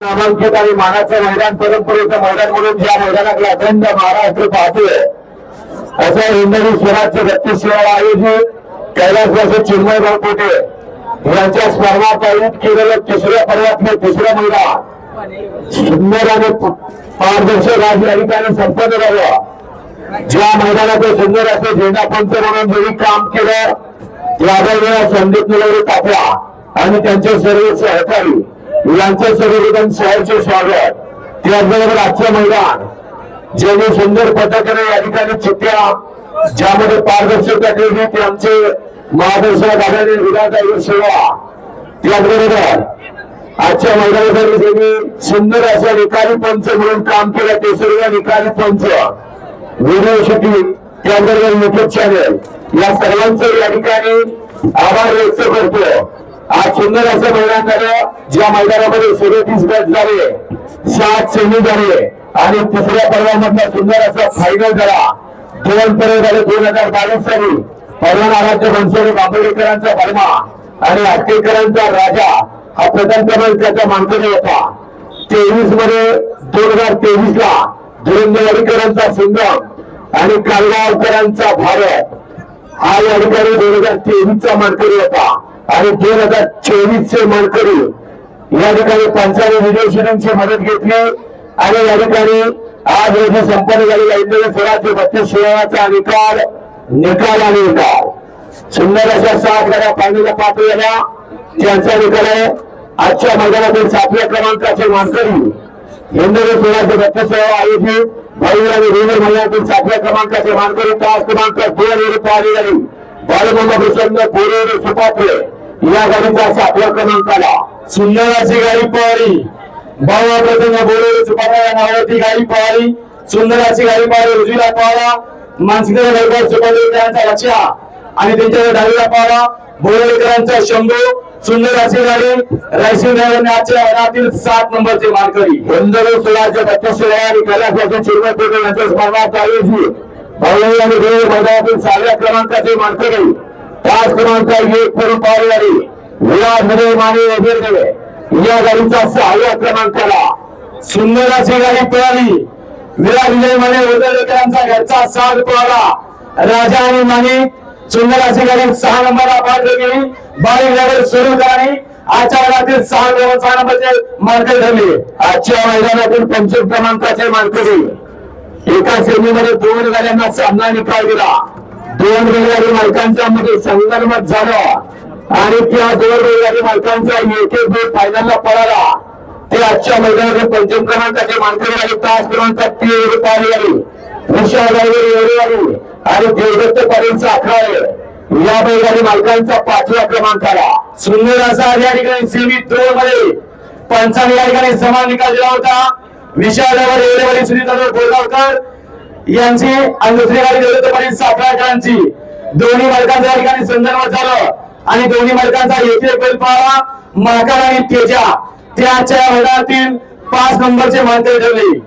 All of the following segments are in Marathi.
नामांकित आणि मानाचं मैदान परंपरेचं मैदान म्हणून ज्या मैदानाकडे अखंड महाराष्ट्र पाहतोय. असं हिंदवी स्वराज्य बत्तीस आयोजित कैलासवासी चिन्मयभाऊ पोटे यांच्या स्मरणात आयोजित केलेलं तिसऱ्या पर्वातलं तिसरा महिला सुंदर आणि पारदर्शक आज या ठिकाणी संपन्न झालं. ज्या मैदानाचं सुंदर असं झेंडा पंच म्हणून जरी काम केलं यादव संदीप निलवरे तापला आणि त्यांचे सर्व सहकारी मुलांचं सर्वप्रथम सहर्ष स्वागत. त्याचबरोबर आजचं मैदान. ज्यांनी सुंदर पद्धतीने या ठिकाणी चिठ्ठ्या ज्यामध्ये पारदर्शकता ठेवली ते आमचे महादर्शक आदरणीय विधान आयोग सेवा. त्याचबरोबर आजच्या मैदानासाठी ज्यांनी सुंदर असा निकाली पंच म्हणून काम केलं ते सर्व निकाली पंच. व्हिडिओ शूटिंग त्याचबरोबर युट्यूब चॅनल या सर्वांचं या ठिकाणी आभार व्यक्त करतो. आज सुंदर असं मैदान झालं. ज्या मैदानामध्ये सदतीस गट झाले सात सेमी झाले आणि तिसऱ्या पर्वामधला सुंदर असा फायनल झाला. दोन पर्व झाले दोन हजार बावीस साली. परवान आराध्य बनसोडे बांबडेकरांचा वर्मा आणि आटेकरांचा राजा हा प्रथम त्याचा मानकरी होता. तेवीसमध्ये दोन हजार तेवीस ला धुरंदवाडीकरांचा सिंगम आणि कालगावकरांचा भारत हा या ठिकाणी दोन हजार तेवीस चा मानकरी होता. आणि दोन हजार चोवीस चे मोडकरी या ठिकाणी पंचावन्न व्हिडिओ शूटिंगची मदत घेतली. आणि या ठिकाणी आज रोजी संपन्न झालेल्या इंद्र स्वराज्य बत्तीस सोळाचा निकाल निकाल आणि निकाल. सुंदर अशा सात गड्या पाणीला पात्र झाल्या त्यांचा निकाल आहे आजच्या मैदानातील सातव्या क्रमांकाचे मानकरी. हिंदवी स्वराज्य बत्तीस सोळा आयोजित भाई आणि रेवर महिन्यातील सातव्या क्रमांकाचे मानकरी. तास क्रमांक दोन वेळ पाहिली झाली. बालमंद प्रसन्न पोरे सुपात्रे. या गाडीचा सातवा क्रमांक आला. सुंदर अशी गाडी पळाली भावा प्रसन्न बोलवले सुपात्रा या नावावरती गाडी पळाली सुंदर अशी गाडी पळाली उजवीला पळाला मानसिकता गडबड त्यांचा लक्ष्या आणि त्यांच्या डावीला पळाला बोरवडेकरांचा शंभू. सुंदर अशी गाडी रायसिंग ड्रायव्हरने आजच्या वनातील सात नंबरचे मानकरी. बंदर सोळाशे बत्तीस सोळा आणि कैलासवासी चिरमय यांच्या स्मरणार्थ आयोजित भाई आणि रेल्वे सहाव्या क्रमांकाचे मानकरी. तास क्रमांक एक करून पावली गाडी विराजमध्ये माने वगैरे या गाडीचा सहाव्या क्रमांकाला. सुंदर अशी गाडी पळाली. विराट विजय माने ओझरकरांचा घरचा साथ पळाला. राजा आणि माने सुंदर अशी गाडी सहा नंबरला पात्र गेली बारीक गाडी सुरू कराने आजच्या वेळातील सहा नंबर सहा नंबरचे मार्कर ठरले आजच्या मैदानातील पंचवीस क्रमांकाचे मानकरी एका श्रेणीमध्ये दोन गाड्यांना सामना निकाल दिला दोन रेल्वे मालकांचा मध्ये संघर्ष झाला. आणि त्या दोन रेल्वे मालकांचा एक एक दोन फायनलला पळाला ते आजच्या मैदानाचे पंचम क्रमांकाचे मानकरी आणि तास क्रमांक तीन एवढी पाहिली आली विशाल एवढी आली आणि देवदत्त पाटीलचा अकरा या बैलगाडी मालकांचा पाचव्या क्रमांकाला सुंदर असा या ठिकाणी सेमी दोन मध्ये पंचावन्न या ठिकाणी समान निकाल दिला होता. विशाल सुनील जाधव गोरगावकर यांची आणि दुसरी गाडी देवदत्त पाटील दोन्ही मालकांचं ठिकाणी संदर्भ झालं. आणि दोन्ही मालकांचा येथे एक बैल पाळा माकाड आणि तेजा त्याच्या मैदानातील पाच नंबरचे मानते ठरले.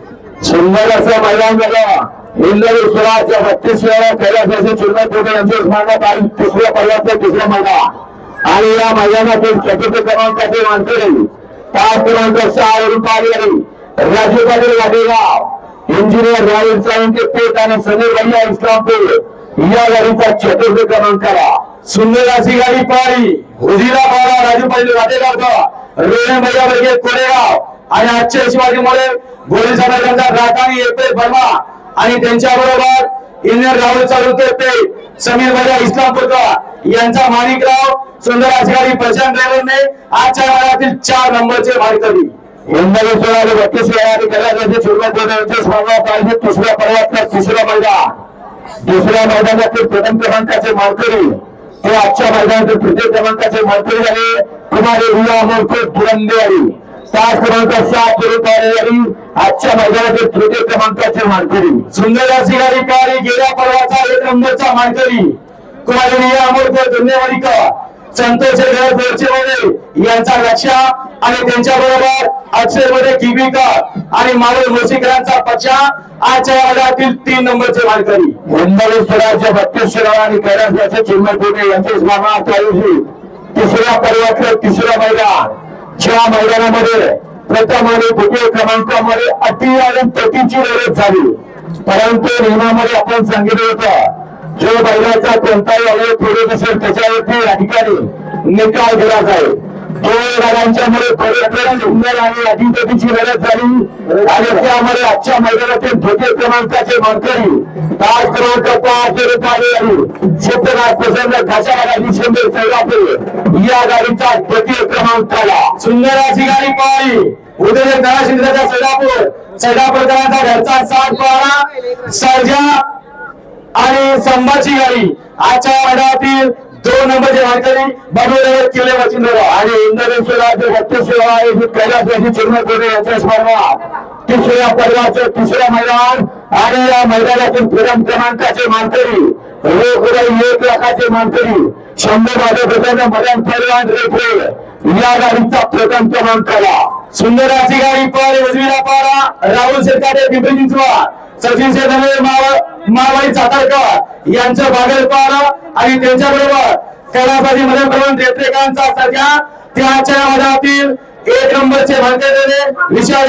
शंभर असं मैदान झालं. इंद्रवीर स्वराज्य बत्तीस वेळा कैलासाचे चुनाव पोटे यांचे स्मरणात आज तिसऱ्या पर्वातलं तिसरा मैदान. आणि या मैदानातील चतुर्थ क्रमांकाचे मानते पाच क्रमांक सहा वरून पाहिली आली राजू पाटील वाटेगाव इंजिनियर राहुल सावंत पेट आणि समीर भैया इस्लामपूर या गाडीचा चतुर्थ क्रमांक क्रमांकाला सुंदर अशी गाडी पाळी. हुजीला पाळा राजू पाटील वाटेगावचा भैया मैदान कोरेगाव आणि आजच्या शिवाजी मुळे गोळी समाजांचा राखानी येते वर्मा आणि त्यांच्या बरोबर इंजिनियर राहुल चालू ते समीर भैया इस्लामपूरचा. यांचा माणिकराव सुंदर अशी गाडी प्रशांत ड्रायव्हरने आजच्या वेळातील चार नंबरचे मानकरी इंद्रवीर सोळा बत्तीस वेळा आणि कैलासाचे चिन्ह पोटे यांच्या स्मरणात तिसऱ्या पर्यायात तिसरा मैदान. दुसऱ्या मैदानातील प्रथम क्रमांकाचे मानकरी ते आजच्या मैदानातील तृतीय क्रमांकाचे मानकरी झाले कुमारी रिया मोरकर दुरंदेवाडी तास क्रमांक सात रुपये आजच्या मैदानातील तृतीय क्रमांकाचे मानकरी सुंदर अशी गेल्या पर्वाचा एक नंबरचा मानकरी कुमारी रिया अमोलकर धन्यवादिका संतोष यांचा लक्ष आणि त्यांच्या बरोबर अक्षरमध्ये मध्ये आणि मावळ मोसीकरांचा पक्षा आजच्या वर्गातील तीन नंबरचे मानकरी इंद्रवीर बत्तीसराव आणि कैलासाचे चिन्ह पोटे यांच्या स्मरणार्थ आयोजित तिसऱ्या पर्वातलं तिसरं मैदान. ज्या मैदानामध्ये प्रथम आणि द्वितीय क्रमांकामध्ये अटी आणि तटीची लढत झाली. परंतु नियमामध्ये आपण सांगितलं होतं जो बैलाचा कोणताही अवयव पुढे नसेल त्याच्यावरती या ठिकाणी निकाल दिला जाईल. गाड्यांच्यामुळे परस्पर सुंदर आणि अधिपतीची गरज झाली. आणि त्यामुळे आजच्या मैदानातील द्वितीय क्रमांकाचे मानकरी ताज क्रमांक पाच रुपये आणि सिद्धनाथ प्रसन्न घासावाला शंभर चौदापूर या गाडीचा द्वितीय क्रमांक आला सुंदर अशी गाडी पळाली उदय दरा शिंद्राचा सैदापूर सैदापूरकरांचा घरचा साथ पळाला सर्जा आणि संभाची गाडी. आजच्या मैदानातील दोन आणि आहे यांच्या स्मरणात तिसऱ्या पर्वाचं तिसरं मैदान. आणि या मैदानातील प्रथम क्रमांकाचे मानकरी रोख एक लाखाचे मानकरी शंभर वाजत मदन पैलवान या गाडीचा प्रथम क्रमांक आला. सुंदर गाडी पार उजवीला पारा. राहुल सरकारे पिंपरी चिंचवा सचिन शेतकरे मावाई सातारकर यांचं बागल पार आणि त्यांच्या बरोबर कैलासाची मध्ये प्रवण देत्रेकांचा सध्या त्याच्या मधातील एक नंबरचे भांडे विशाल